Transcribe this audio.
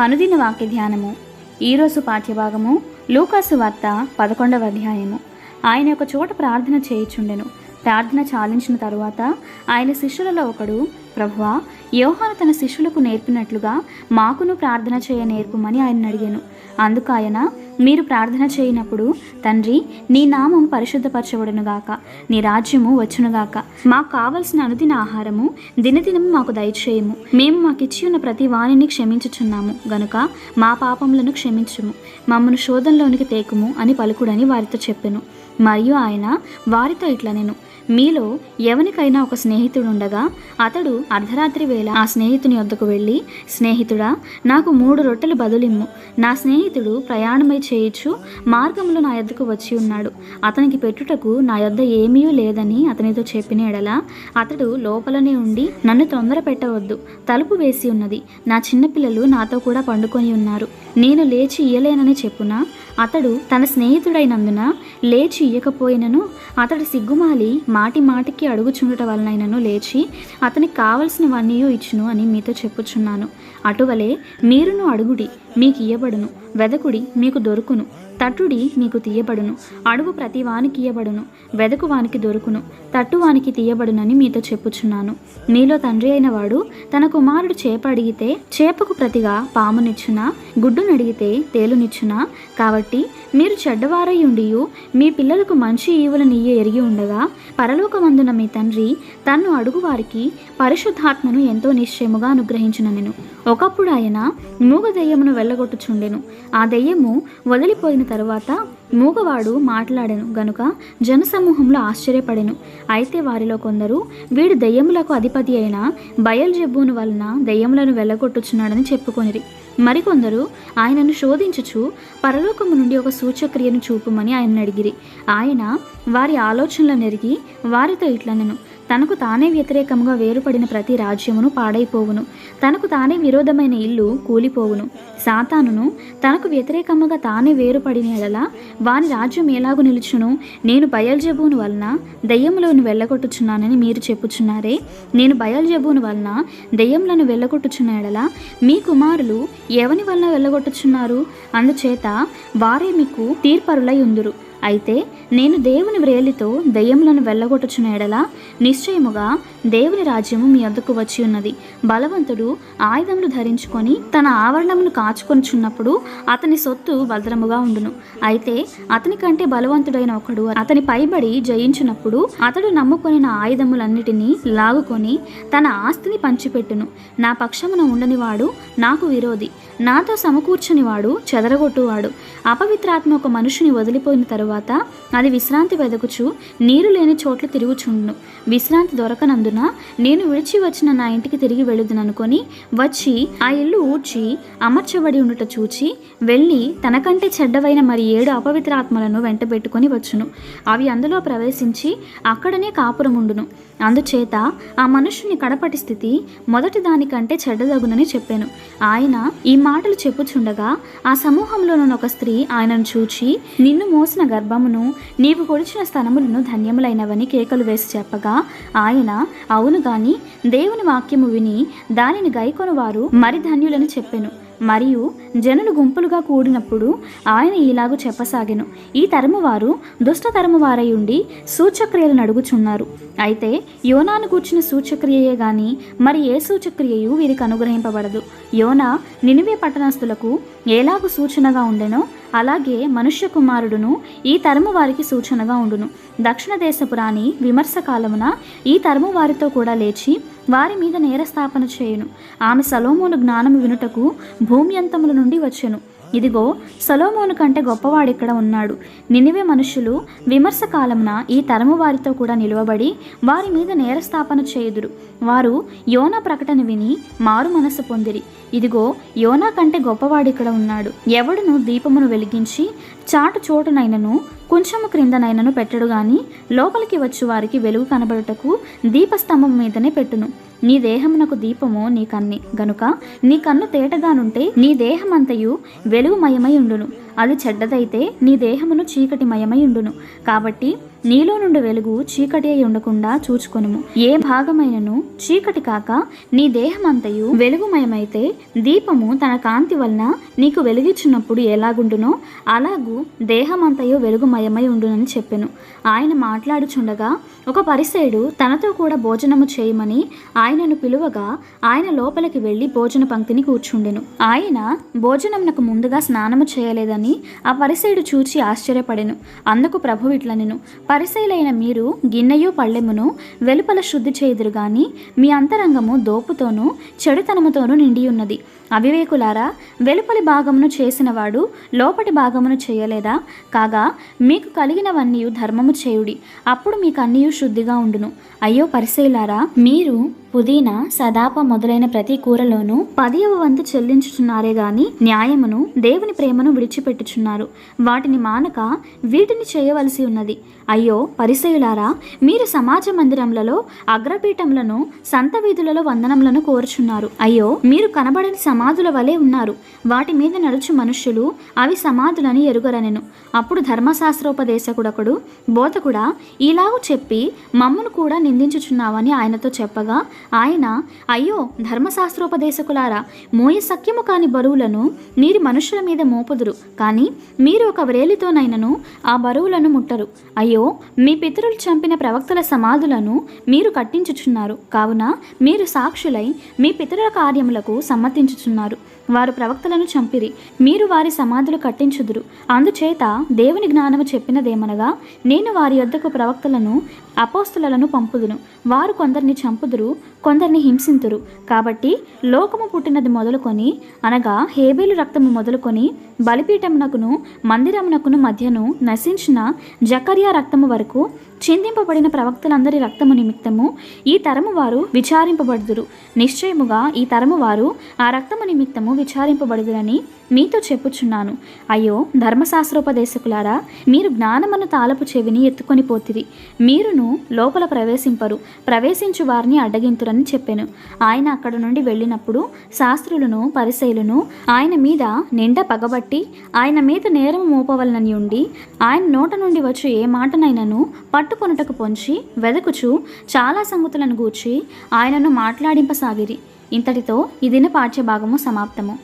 అనుదిన వాక్య ధ్యానము. ఈరోజు పాఠ్యభాగము లూకాసు వార్త పదకొండవ అధ్యాయము. ఆయన ఒక చోట ప్రార్థన చేయుచుండెను. ప్రార్థన చాలించిన తరువాత ఆయన శిష్యులలో ఒకడు ప్రభువా యోహాను తన శిష్యులకు నేర్పినట్లుగా మాకును ప్రార్థన చేయ నేర్పుమని ఆయన అడిగాను. అందుకు ఆయన మీరు ప్రార్థన చేయనప్పుడు తండ్రి నీ నామం పరిశుద్ధపరచబడునుగాక నీ రాజ్యము వచ్చునుగాక. మాకు కావలసిన అనుదిన ఆహారము దినదినము మాకు దయచేయము. మేము మాకిచ్చి ఉన్న ప్రతి వాణిని క్షమించుచున్నాము. గనుక మా పాపములను క్షమించుము. మమ్మను శోధంలోనికి తేకుము అని పలుకుడని వారితో చెప్పెను. మరియు ఆయన వారితో ఇట్లా నేను మీలో ఎవనికైనా ఒక స్నేహితుడు ఉండగా అతడు అర్ధరాత్రి వేళ ఆ స్నేహితుని వద్దకు వెళ్ళి స్నేహితుడా నాకు మూడు రొట్టెలు బదులిమ్ము. నా స్నేహితుడు ప్రయాణమై చేయొచ్చు మార్గంలో నా యొద్దకు వచ్చి ఉన్నాడు. అతనికి పెట్టుటకు నా యొద్ద ఏమీ లేదని అతనితో చెప్పిన ఎడల అతడు లోపలనే ఉండి నన్ను తొందర పెట్టవద్దు. తలుపు వేసి ఉన్నది. నా చిన్నపిల్లలు నాతో కూడా పండుకొని ఉన్నారు. నేను లేచి ఇయ్యలేనని చెప్పున అతడు తన స్నేహితుడైనందున లేచి ఇయ్యకపోయినను అతడు సిగ్గుమాలి మాటి మాటికి అడుగుచుండుట వలనైనను లేచి అతనికి కావలసినవన్నీ ఇచ్చును అని మీతో చెప్పుచున్నాను. అటువలే మీరును అడుగుడి మీకు ఇయ్యబడును వెదకుడి మీకు దొరుకును. తట్టుడి మీకు తీయబడును. అడుగు ప్రతి వానికి ఇయ్యబడును. వెదకు వానికి దొరుకును. తట్టు వానికి తీయబడునని మీతో చెప్పుచున్నాను. మీలో తండ్రి అయిన వాడు తన కుమారుడు చేప అడిగితే చేపకు ప్రతిగా పామునిచ్చునా గుడ్డునడిగితే తేలునిచ్చునా కాబట్టి మీరు చెడ్డవారై ఉండియు మీ పిల్లలకు మంచి ఈవులనియ్య ఎరిగి ఉండగా పరలోకమందున మీ తండ్రి తన్ను అడుగు వారికి పరిశుద్ధాత్మను ఎంతో నిశ్చయముగా అనుగ్రహించుననెను. ఒకప్పుడు ఆయన మూగ దెయ్యమును వెళ్ళగొట్టుచుండెను. ఆ దెయ్యము వదిలిపోయిన తరువాత మూగవాడు మాట్లాడెను గనుక జనసమూహంలో ఆశ్చర్యపడెను. అయితే వారిలో కొందరు వీడు దెయ్యములకు అధిపతి అయిన బయల్ జబ్బును వలన దెయ్యములను వెళ్ళగొట్టుచున్నాడని చెప్పుకొనిరి. మరికొందరు ఆయనను శోధించుచు పరలోకము నుండి ఒక సూచక్రియను చూపుమని ఆయన అడిగిరి. ఆయన వారి ఆలోచనలను ఎరిగి వారితో ఇట్లనెను. తనకు తానే వ్యతిరేకంగా వేరుపడిన ప్రతి రాజ్యమును పాడైపోవును. తనకు తానే విరోధమైన ఇల్లు కూలిపోవును. సాతానును తనకు వ్యతిరేకముగా తానే వేరుపడిన ఎడల వాని రాజ్యం ఎలాగు నిలుచును? నేను బయల్జబూను వలన దెయ్యములను వెళ్ళగొట్టుచున్నానని మీరు చెప్పుచున్నారే. నేను బయల్జబూను వలన దెయ్యములను వెళ్ళగొట్టుచున్న ఎడల మీ కుమారులు ఎవని వలన వెళ్ళగొట్టుచున్నారు? అందుచేత వారే మీకు తీర్పరులై ఉందురు. అయితే నేను దేవుని వ్రేలితో దెయ్యములను వెళ్ళగొట్టుచున్న ఎడల నిశ్చయముగా దేవుని రాజ్యము మీ వద్దకు వచ్చి ఉన్నది. బలవంతుడు ఆయుధములు ధరించుకొని తన ఆవరణమును కాచుకొనిచున్నప్పుడు అతని సొత్తు భద్రముగా ఉండును. అయితే అతని కంటే బలవంతుడైన ఒకడు అతని పైబడి జయించినప్పుడు అతడు నమ్ముకొని ఆయుధములన్నిటినీ లాగుకొని తన ఆస్తిని పంచిపెట్టును. నా పక్షమున ఉండనివాడు నాకు విరోధి. నాతో సమకూర్చనివాడు చెదరగొట్టువాడు. అపవిత్రాత్మ ఒక మనుషుని వదిలిపోయిన తరువాత అది విశ్రాంతి వెదకుచు నీరు లేని చోట్ల తిరుగుచుండును. విశ్రాంతి దొరకనందున నేను విడిచి వచ్చిన నా ఇంటికి తిరిగి వెళుదుననుకొని వచ్చి ఆ ఇల్లు ఊడ్చి అమర్చబడి ఉండుట చూచి వెళ్ళి తనకంటే చెడ్డవైన మరి ఏడు అపవిత్రాత్మలను వెంటబెట్టుకొని వచ్చును. అవి అందులో ప్రవేశించి అక్కడనే కాపురముండును. అందుచేత ఆ మనుషుని కడపటి స్థితి మొదటి దానికంటే చెడ్డదగునని చెప్పాను. ఆయన ఈ మాటలు చెప్పుచుండగా ఆ సమూహంలోనున్న ఒక స్త్రీ ఆయనను చూచి నిన్ను మోసిన గర్భమును నీవు కొలిచిన స్థనములను ధన్యములైనవని కేకలు వేసి చెప్పగా ఆయన అవును గాని దేవుని వాక్యము విని దానిని గైకొను వారు మరి ధన్యులని చెప్పెను. మరియు జనులు గుంపులుగా కూడినప్పుడు ఆయన ఇలాగూ చెప్పసాగెను. ఈ తరము వారు దుష్ట తరము వారై ఉండి సూచక్రియలు నడుగుచున్నారు అయితే యోనాను కూర్చిన సూచక్రియయే గాని మరి ఏ సూచక్రియయు వీరికి అనుగ్రహింపబడదు. యోనా నినివే పట్టణస్థులకు ఎలాగు సూచనగా ఉండెనో అలాగే మనుష్య కుమారుడును ఈ తరము వారికి సూచనగా ఉండును. దక్షిణ దేశపు రాణి విమర్శ కాలమున ఈ తరము వారితో కూడా లేచి వారి మీద నేరస్థాపన చేయును. ఆమె సలోమోను జ్ఞానము వినుటకు భూమి అంతముల నుండి వచ్చెను. ఇదిగో సలోమోను కంటే గొప్పవాడిక్కడ ఉన్నాడు. నినివే మనుషులు విమర్శ కాలమున ఈ తరము వారితో కూడా నిలువబడి వారి మీద నేరస్థాపన చేయుదురు. వారు యోనా ప్రకటన విని మారు మనస్సు పొందిరి. ఇదిగో యోనా కంటే గొప్పవాడిక్కడ ఉన్నాడు. ఎవడును దీపమును వెలిగించి చాటు చోటునైనను కొంచెము క్రిందనైనను పెట్టడు గాని లోపలికి వచ్చు వారికి వెలుగు కనబడుటకు దీపస్తంభం మీదనే పెట్టును. నీ దేహమునకు దీపము నీ కన్ని. గనుక నీ కన్ను తేటగానుంటే నీ దేహమంతయు వెలుగుమయమై ఉండును. అది చెడ్డదైతే నీ దేహమును చీకటిమయమై ఉండును. కాబట్టి నీలో నుండి వెలుగు చీకటి అయి ఉండకుండా చూచుకొనుము. ఏ భాగమైనను చీకటి కాక నీ దేహమంతయు వెలుగుమయమైతే దీపము తన కాంతి వలన నీకు వెలుగిచ్చినప్పుడు ఎలాగుండునో అలాగూ దేహమంతయు వెలుగుమయమై ఉండునని చెప్పెను. ఆయన మాట్లాడుచుండగా ఒక పరిసేడు తనతో కూడా భోజనము చేయమని ఆయనను పిలువగా ఆయన లోపలికి వెళ్ళి భోజన పంక్తిని కూర్చుండెను. ఆయన భోజనమునకు ముందుగా స్నానము చేయలేదని ఆ పరిసేడు చూచి ఆశ్చర్యపడెను. అందుకు ప్రభు ఇట్లనెను పరిశీలైన మీరు గిన్నెయు పళ్ళెమును వెలుపల శుద్ధి చేయుదురు గాని మీ అంతరంగము దోపుతోనూ చెడుతనముతోనూ నిండి ఉన్నది అవివేకులారా వెలుపలి భాగమును చేసినవాడు లోపటి భాగమును చేయలేదా? కాగా మీకు కలిగినవన్నీ ధర్మము చేయుడి. అప్పుడు మీకు అన్నీ శుద్ధిగా ఉండును. అయ్యో పరిశీలారా మీరు పుదీనా సదాప మొదలైన ప్రతి కూరలోనూ పదివ వంతు చెల్లించుచున్నారే గాని న్యాయమును దేవుని ప్రేమను విడిచిపెట్టుచున్నారు. వాటిని మానక వీటిని చేయవలసి ఉన్నది. అయ్యో పరిసయులారా మీరు సమాజ మందిరములలో అగ్రపీఠములను సంత వీధులలో వందనములను కోరుచున్నారు. అయ్యో మీరు కనబడని సమాధుల వలె ఉన్నారు. వాటి మీద నడుచు మనుష్యులు అవి సమాధులని ఎరుగరనెను. అప్పుడు ధర్మశాస్త్రోపదేశకుడొకడు బోధకుడా ఇలాగు చెప్పి మమ్మును కూడా నిందించుచున్నావని ఆయనతో చెప్పగా ఆయన అయ్యో ధర్మశాస్త్రోపదేశకులారా మోయ సఖ్యము కాని బరువులను మీరు మనుషుల మీద మోపుదురు. కానీ మీరు ఒక వ్రేలితోనైనను ఆ బరువులను ముట్టరు. అయ్యో మీ పితరులు చంపిన ప్రవక్తల సమాధులను మీరు కట్టించుచున్నారు. కావున మీరు సాక్షులై మీ పితరుల కార్యములకు సమ్మతించుచున్నారు వారు ప్రవక్తలను చంపిరి. మీరు వారి సమాధులు కట్టించుదురు. అందుచేత దేవుని జ్ఞానము చెప్పినదేమనగా నేను వారి యొద్దకు ప్రవక్తలను అపోస్తులను పంపుదును. వారు కొందరిని చంపుదురు కొందరిని హింసింతురు. కాబట్టి లోకము పుట్టినది మొదలుకొని అనగా హేబేలు రక్తము మొదలుకొని బలిపీఠమునకును మందిరమునకును మధ్యను నశించిన జకర్యా రక్తము వరకు చిందింపబడిన ప్రవక్తలందరి రక్తము నిమిత్తము ఈ తరము వారు విచారింపబడుదురు. నిశ్చయముగా ఈ తరము వారు ఆ రక్తము నిమిత్తము విచారింపబడుదురని మీతో చెప్పుచున్నాను. అయ్యో ధర్మశాస్త్రోపదేశకులారా మీరు జ్ఞానమను తాలపు చెవిని ఎత్తుకొని పోతిరి. మీరును లోపల ప్రవేశింపరు ప్రవేశించు వారిని అడ్డగింతురని చెప్పాను. ఆయన అక్కడ నుండి వెళ్ళినప్పుడు శాస్త్రులను పరిశైలను ఆయన మీద నిండ పగబట్టి ఆయన మీద నేరం మోపవలనని ఉండి ఆయన నోట నుండి వచ్చి ఏ మాటనైనను పట్టుకొనుటకు పొంచి వెదకుచు చాలా సంగతులను గూర్చి ఆయనను మాట్లాడింపసాగిరి. ఇంతటితో ఈ దిన పాఠ్యభాగము సమాప్తము.